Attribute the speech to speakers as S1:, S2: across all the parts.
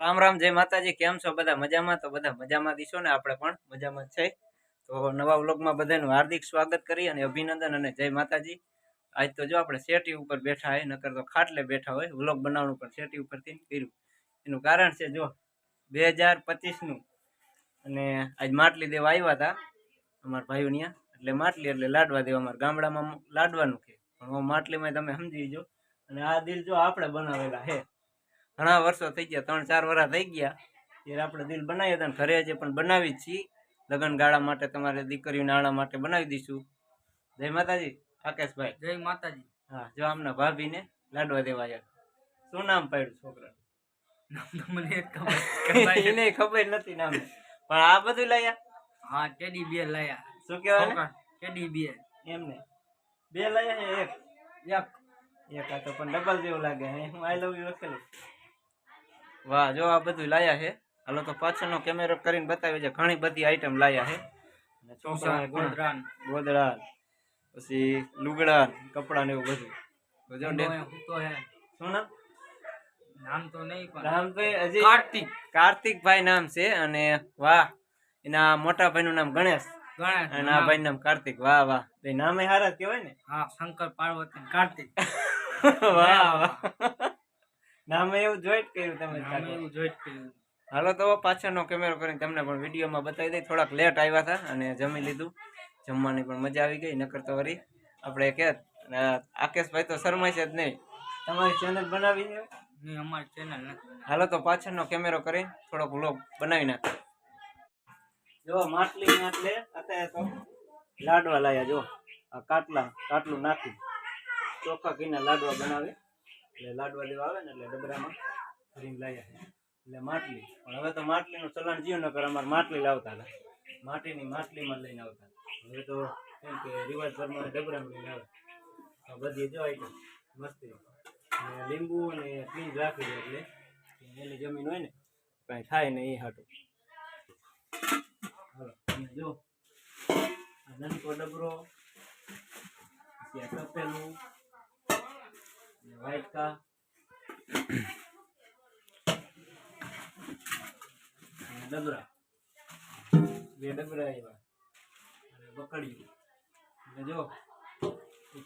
S1: રામ રામ, જય માતાજી, કેમ છો? બધા મજામાં? તો બધા મજામાં દીશો ને આપણે પણ મજામાં છે. તો નવા વ્લોગમાં બધાનું હાર્દિક સ્વાગત કરી અને અભિનંદન અને જય માતાજી. આજ તો જો આપણે શેટી ઉપર બેઠા હોય નકર તો ખાટલે બેઠા હોય. વ્લોગ બનાવવાનું પણ શેટી ઉપરથી કર્યું. એનું કારણ છે જો, બે હજાર પચીસનું. અને આજ માટલી દેવા આવ્યા હતા, અમારા ભાઈઓ એટલે માટલી એટલે લાડવા દેવા, અમારા ગામડામાં લાડવાનું કે. પણ હું માટલીમાં તમે સમજી જો અને આ દિલ જો આપણે બનાવેલા હે. ઘણા વર્ષો થઈ ગયા ત્રણ ચાર વર્ષ થઈ ગયા ત્યારે આપણે દિલ બનાવ્યા હતા ઘરે જે પણ બનાવી જ છીએ. લગ્ન ગાળા માટે તમારે દીકરીઓ નાણા માટે બનાવી દઈશું. જય માતાજી આકેશભાઈ
S2: જય માતાજી.
S1: હા જો આમના ભાભીને લાડવા દેવા આવ્યા શું નામ પાડ્યું છોકરા
S2: મને ખબર
S1: ખબર નથી નામ. પણ આ બધું લાયા?
S2: હા ટેડી બે લાયા.
S1: શું કહેવાય
S2: ટેડી બિયર
S1: એમને. બે લાયા એક?
S2: એક.
S1: એક આ તો પણ ડબલ જેવું લાગે. હે હું આઈ લવ યુ લખેલું. વાહ જો આ બધું લાયા છે. હાલો તો પાછળનો કેમેરો કરીને બતાવી છે ઘણી બધી આઈટમ લાયા છે. અને છોકરાઓને
S2: ગોધરાન.
S1: ગોદડા પછી લુગડા કપડા ને એવું બધું. તો જો
S2: હે.
S1: નામ?
S2: તો નહીં પણ
S1: નામ તો હજી
S2: કાર્તિક.
S1: કાર્તિકભાઈ નામ છે અને વાહ એના મોટા ભાઈનું નામ ગણેશ.
S2: ગણેશ
S1: અને આ ભાઈ નામ કાર્તિક. વાહ વાહ. બે નામે હારા કહેવાય ને.
S2: હા શંકર પાર્વતી કાર્તિક.
S1: વાહ વાહ. નામે એવું જોઈટ કર્યું તમે
S2: નામે એવું જોઈ જ કર્યું.
S1: હાલો તો પાછળનો કેમેરો કરીને તમને પણ વિડીયોમાં બતાવી દઈ. થોડાક લેટ આવ્યા હતા અને જમી લીધું. જમવાની પણ મજા આવી ગઈ નકર તો વળી આપણે કે આકેશભાઈ તો શરમાય છે જ નહીં. તમારી ચેનલ બનાવી છે?
S2: અમારી ચેનલ નથી
S1: હાલો તો પાછળનો કેમેરો કરી થોડોક વ્લોગ બનાવી નાખો. જો માટલી માટલે અત્યારે તો લાડવા લાયા જો. આ કાટલા કાટલું નાખી. ચોખ્ખા ઘીના લાડવા બનાવે. એટલે લાડવા લેવા આવે ને એટલે ડબરામાં ભરીને લાવ્યા એટલે માટલી. પણ હવે તો માટલીનું ચલણ જીવ ન કરે, અમારે માટલી લાવતા હતા. માટીની માટલીમાં લઈને આવતા હવે તો કેમ કે રિવાજ પ્રમાણે ડબરામાં લઈને આવે. બધી જો આઈટમ મસ્તી. લીંબુ અને પીંજ રાખી દે એટલે એની જમીન હોય ને, કાંઈ થાય ને એ હાટું. હાલો અને જો આ નાનકો ડબરો, પછી આ તપેલું અને का ડબરા. બે ડબરા આવ્યા અને બકડીયું અને જો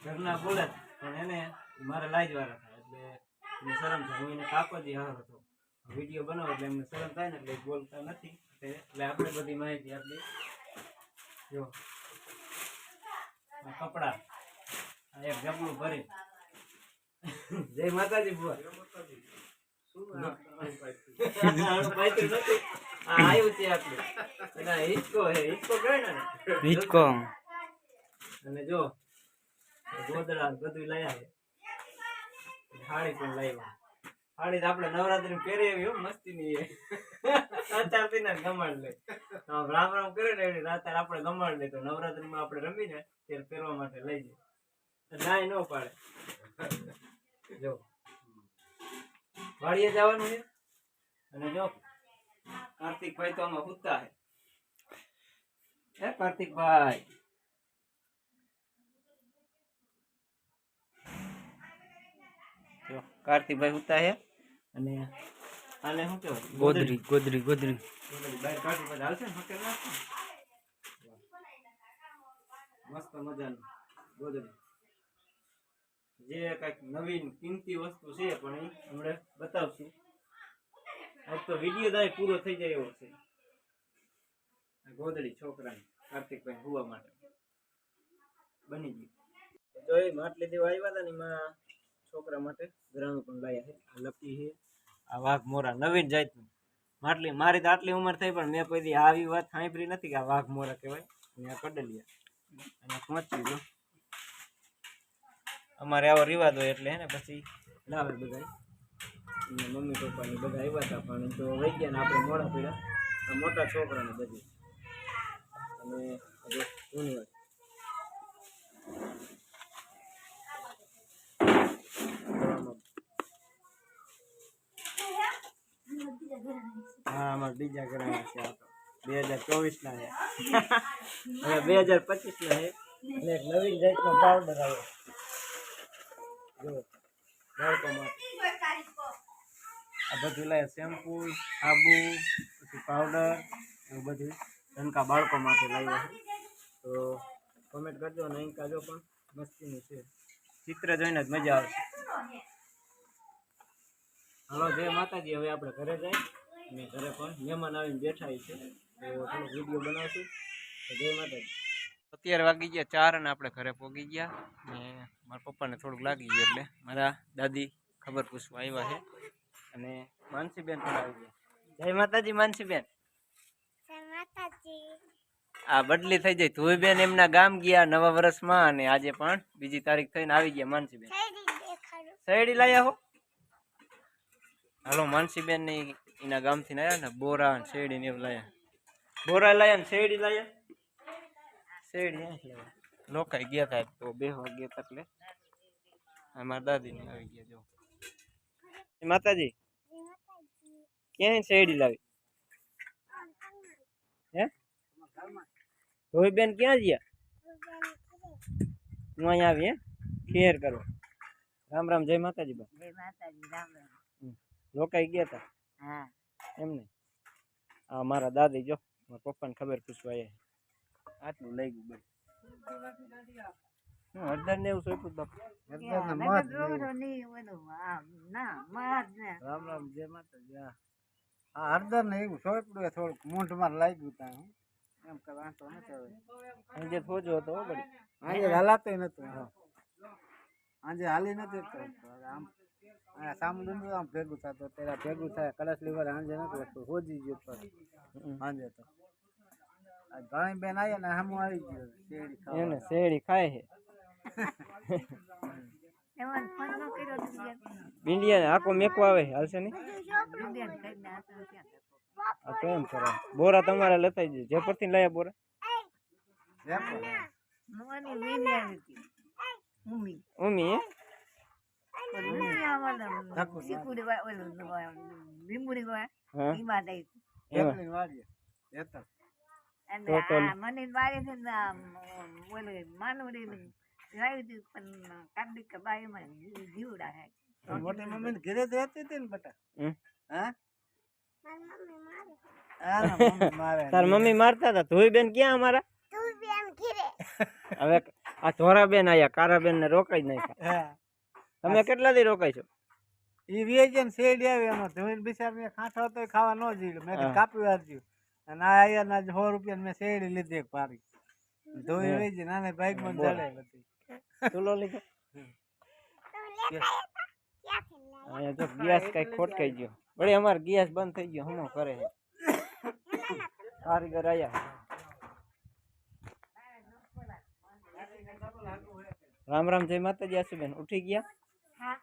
S1: ઘરના બોલે પણ એને મારે લાજ વાળા થાય, એટલે એને શરમ થાય. હું એને કાકો જ હાર હતો. વીડિયો બનાવો એટલે એમને શરમ થાય ને, એટલે બોલતા નથી. એટલે આપણે બધી માહિતી આપી જો કપડા એક જબલું ભરી જય માતાજી બુઆ એના. અને જો ગોદડા બધું લાયા છે. સાડી પણ લાવ્યા સાડી તો આપણે નવરાત્રી પહેરી એવી હો મસ્તી ની અત્યાર થી ને ગમાડ લે. તો રામ રામ કરે ને એવી અત્યારે આપણે ગમાડ લે. તો નવરાત્રી માં આપણે રમીને ત્યારે પહેરવા માટે લઈ જાય નાય ન પાડે. જો. વાડીએ જવાનું છે. અને જો કાર્તિકભાઈ તો આમાં હુતા હે. હે કાર્તિકભાઈ? જો કાર્તિકભાઈ હુતા હે. અને આને શું કહેવાય?
S2: ગોદરી ગોદરી. ગોદરી
S1: બહાર પછી હાલશે ને? હકેલ નાખો મસ્ત મજાનું ગોદડી જે કંઈક નવીન કિંમતી વસ્તુ છે પણ એ હમણાં બતાવશું. આજ તો વીડિયો દાય પૂરો થઈ જાય એવો છે. ગોદડી છોકરાની કાર્તિકભાઈ હુવા માટે. બની ગયું. તો એ માટલી દેવા આવ્યા હતા ને એમાં છોકરા માટે ગ્રાઉન્ડ પણ લાયા છે. આ લકી છે. આ વાઘ મોરા નવીન જાતનું. માટલી મારી તો આટલી ઉંમર થઈ પણ મેં દી આવી વાત સાંભળી નથી કે આ વાઘ મોરા કહેવાય. અને આ કડલિયા. અને પહોંચી જો અમારે આવો રિવાજ હોય એટલે ને પછી લાવે બધા મમ્મી પપ્પાને બધા આવ્યા હતા પણ તો વહી ગયા ને આપણે મોડા પીડા મોટા છોકરાને બધી. અને હજુ હા આમાં બીજા કરાવ્યા છે બે હજાર ચોવીસ ના છે બે હજાર પચીસ ના છે એક નવીન જાતનો પાવડર આવ્યો જો બાળકો માટે આ બધું લાયા શેમ્પુ સાબુ, પછી પાવડર એવું બધું. ધનકા બાળકો માટે લાવ્યા તો કોમેન્ટ કરજો અને અહીં કાજો પણ મસ્તીનું છે. ચિત્ર જોઈને જ મજા આવશે. હલો, જય માતાજી. હવે આપણે ઘરે જાય. અને ઘરે પણ મહેમાન આવીને બેઠા છે. તો થોડો વીડિયો બનાવશું. તો જય માતાજી. અત્યારે વાગી ગયા ચાર અને આપણે ઘરે પહોંચી ગયા. ને મારા પપ્પાને થોડુંક લાગી ગયું એટલે મારા દાદી ખબર પૂછવા આવ્યા છે. અને માનસીબેન પણ આવી ગયા. જય માતાજી માનસીબેન. આ બદલી થઈ જાય. ધોઈબેન એમના ગામ ગયા નવા વર્ષમાં અને આજે પણ બીજી તારીખ થઈને આવી ગયા માનસીબેન. શેરડી લાયા હો. હાલો માનસીબેન ને એના ગામથી આવ્યા ને બોરા ને શેરડી ને એવું લાયા. બોરા લાયા ને શેરડી લાયા? શેરડી લોકાઈ ગયા થાય તો બે વાગ્યા એટલે અમારા દાદી ને આવી ગયા જો. માતાજી? ક્યાંય શેરડી લાવી? હે? ધોઈબેન ક્યાં ગયા? હું અહીંયા આવી હે? ખેર કરો રામ રામ જય માતાજી બા.
S3: જય માતાજી રામ રામ.
S1: લોકાઈ ગયા હતા
S3: હા.
S1: એમને આ મારા દાદી જો મારા પપ્પાને ખબર પૂછવા આટલું લઈ ગયું હું હળદર ને એવું સોંપ્યું
S3: તો બધું. ના માર ને.
S4: રામ રામ જય માતાજી. હા. હા હળદર ને એવું સોંપડું થોડુંક મૂંઢમાં લાગ્યું તા હું. એમ કે વાંધો નથી હવે.
S1: આજે થોજો હતો હો બળી
S4: આજે હલાતો નતો હા. આજે હાલી નથી. આમ. આ આમ ભેગું થતું અત્યારે આ ભેગું થાય. કળશ લીવર સાંજે નથી હોજી ગયો પર સાંજે તો. આ ઘણી બેન આવી ને હમું આવી ગયો. શેરડી
S1: ખાય છે.
S3: ન
S1: ભીંડિયા આખો મેકો આવે હાલશે
S3: તો
S1: એમ કરે. બોરા તમારે લતાઈ જાય જે પરથી લાયા બોરા. ઉમી
S3: મને વાવી હતી પણ કાર્તિક બાઈમાં જીવડા હે
S4: મોટી મમ્મી ઘરે જ રહેતી હતી ને બટા? હા હા? ના, મમ્મી મારે.
S1: તાર મમ્મી મારતા હતા? ધોઈ બેન ક્યાં અમારા? હવે આ ધોરા બેન આયા કારા બેન ને રોકાઈ જ નાખ્યા.
S4: હા.
S1: તમે કેટલા દી રોકાઈ છો?
S4: ઈ વેજન ને આવે એમાં ધોઈને બિચાર મેં ખાંઠો હતો ખાવા ન જીડ્યું. મેં. કાપી વાંચ્યું અને આ આયા ના સો રૂપિયા મેં શેરડી લીધી એક પારી ધોઈ. વેચી નાને
S1: બાઈકમાં.
S4: જડે બધી.
S1: ચૂલો લીધો અહીંયા જો ગેસ કઈ ખોટકાઈ ગયો વળી અમારે ગેસ બંધ થઈ ગયો હમો કરે છે કારીગર આયા રામ રામ જય માતાજી આશુબેન ઉઠી ગયા
S3: હા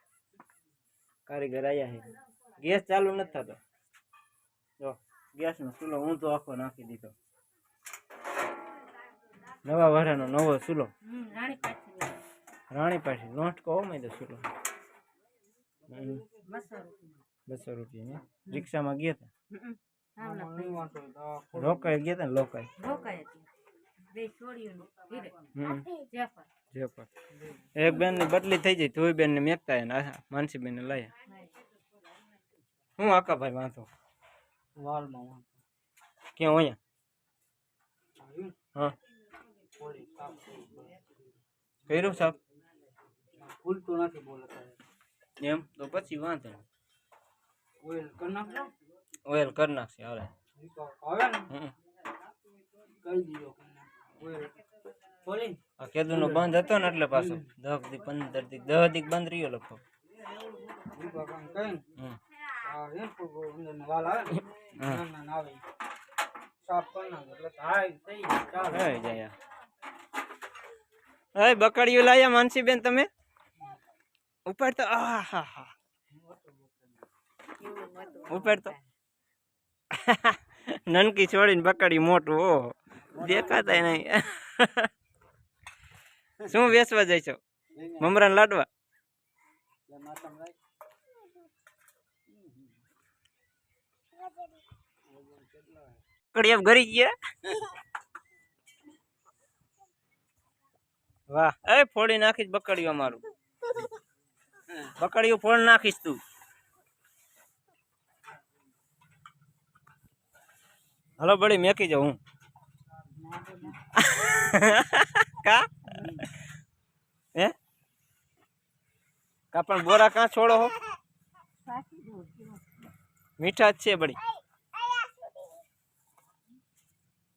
S1: કારીગર આયા છે ગેસ ચાલુ નથી થતો જો ગેસ નો ચૂલો હું તો આખો નાખી દીધો નવા વારાનો નવો ચૂલો
S3: રાણી પાછી
S1: નોટ કહો મેં તો ચૂલો
S3: બસો રૂપિયા
S1: રિક્ષામાં ગયા હતા
S3: હા
S1: રોકાઈ ગયા હતા. ને લોકાઈ એક બેનની બદલી થઈ જાય ધોઈ બેન ને મેકતા ને માનસી બેન ને લઈ હું આકા ભાઈ વાંધો?
S4: વાલમાં
S1: ક્યાં અહીંયા? હા. કર્યું સાહેબ
S4: ભૂલતું નથી બોલતા
S1: એમ તો પછી વાંધો નહીં.
S4: ઓઇલ કરી નાખો
S1: ઓઇલ કરી નાખશે હાલે
S4: ઈ તો હવે ને
S1: હમ.
S4: કહી દીધો ઓઇલ ખોલી
S1: આ કેદુનો બંધ હતો ને એટલે પાછો દસથી પંદરથી દસથી બંધ રહ્યો લગભગ।
S4: ઈ તો કામ કઈ
S1: હમ.
S4: આ હે પૂગો અંદર ને વાલ આવે ને
S1: હા.
S4: નાના ના આવે. સાફ કરી નાખો એટલે થાય થઈ જાય
S1: હઈ બકડીયું લાયા માનસી બેન તમે? ઉપર તો આ હા ઉપર તો. નનકી છોડીને બકડી મોટું ઓહો દેખાતા નહીં. શું વેચવા જાય છો? મમરાન લાડવા? બકડી એમ ઘરી ગયા? વાહ એ ફોડી નાખીશ બકડ્યું અમારું બકડ્યું ફોડ નાખીશ તું હલો બળી મેકી જાઉં કા હે કા પણ બોરા કાં છોડો હો મીઠા જ છે બળી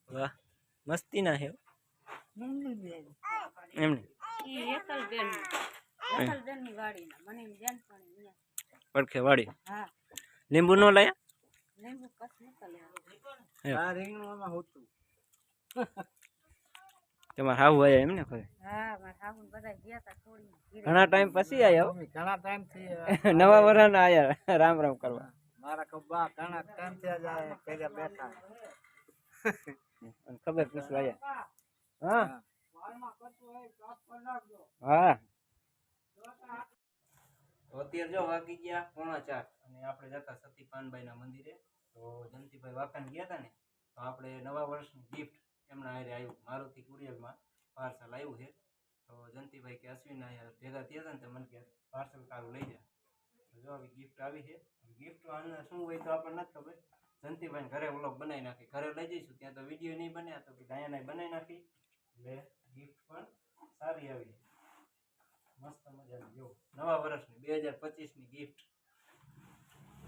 S1: વાહ મસ્તી ના હે એમને
S5: ઈ એકલબેન એકલબેનની વાડીના. મને એમ ધ્યાન પણ અહીંયા.
S1: પડખે વાળી
S5: હા.
S1: લીંબુ નો લાયા?
S5: લીંબુ કસ નીકળે
S1: હે.
S4: આ રીંગણમાં હોતું.
S1: તમારે હાવું આયા એમને ખરે
S5: હા મારા સાબુ બધા ગયા તા છોડીને ઘીરે.
S1: ઘણા ટાઈમ પછી આયા હો.
S4: મમ્મી ઘણા ટાઈમથી
S1: નવા વરાના આયા રામ રામ કરવા.
S4: મારા કબ્બા ઘણા ટાઈમથી જાય પેલા બેઠા.
S1: અને ખબર પૂછવા આયા? હા. હા. તો અત્યારે જો વાગી ગયા પોણા ચાર અને આપણે જતા સતી પાનભાઈના મંદિરે. તો જયંતિભાઈ વાકાને ગયા હતા ને તો આપણે નવા વર્ષની ગિફ્ટ એમના હારે આવ્યું મારુતિ કુરિયરમાં પાર્સલ આવ્યું છે. તો જયંતિભાઈ કે અશ્વિન ભેગા થયા હતા ને તો મને કે પાર્સલ તારું લઈ જા. તો જો આવી ગિફ્ટ આવી છે. ગિફ્ટ આને શું હોય તો આપણને નથી ખબર. જયંતિભાઈ ઘરે વ્લોગ બનાવી નાખી. ઘરે લઈ જઈશું ત્યાં તો વીડિયો નહીં બન્યા તો કે દાયાને બનાવી નાખી. એટલે ગિફ્ટ પણ સારી આવી. મસ્ત મજાની, જો, નવા વર્ષની, બે હજાર પચીસની ગિફ્ટ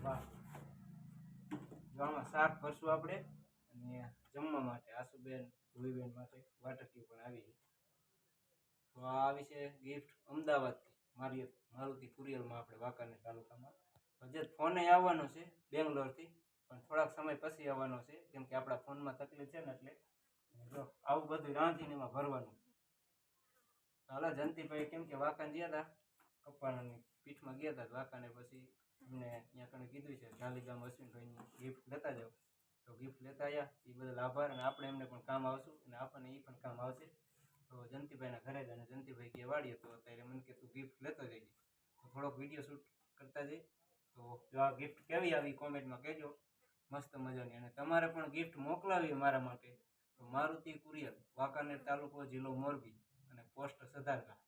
S1: વાહ. જો આમાં શાક ભરશું આપણે, અને જમવા માટે આસુબેન ધુવીબેન માટે વાટકી પણ આવી તો આ આવી છે ગિફ્ટ અમદાવાદથી, મારી, મારુતિ કુરિયરમાં આપણે વાંકાનેર તાલુકામાં. હજે ફોને આવવાનો છે, બેંગ્લોરથી, પણ થોડાક સમય પછી આવવાનો છે, કેમ કે આપણા ફોનમાં તકલીફ છે ને એટલે જો આવું બધું રાંધીને એમાં ભરવાનું. હાલો જંતીભાઈ કેમ કે વાંકાને ગયા હતા કપ્પાણાની પીઠમાં ગયા હતા વાકાને પછી એમને ત્યાં કણે કીધું છે જાલીગામ અશ્વિનભાઈની ગિફ્ટ લેતા જાઓ. તો ગિફ્ટ લેતા આવ્યા એ બદલ આભાર, અને આપણે એમને પણ કામ આવશું, અને આપણને એ પણ કામ આવશે. તો જયંતિભાઈના ઘરે જ, અને જંતીભાઈ કે વાડીએ, તો અત્યારે મને કે તું ગિફ્ટ લેતો જઈજે તો થોડોક વીડિયો શૂટ કરતા જઈ તો જો આ ગિફ્ટ કેવી આવી કોમેન્ટમાં કહેજો. મસ્ત મજાની, અને તમારે પણ ગિફ્ટ મોકલાવી મારા માટે. તો મારુતિ કુરિયર, વાંકાનેર તાલુકો, જિલ્લો મોરબી અને પોસ્ટ સધારકા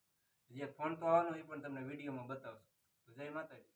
S1: જે ફોન તો આવવાનો એ પણ તમને વિડીયોમાં બતાવશું. તો જય માતાજી.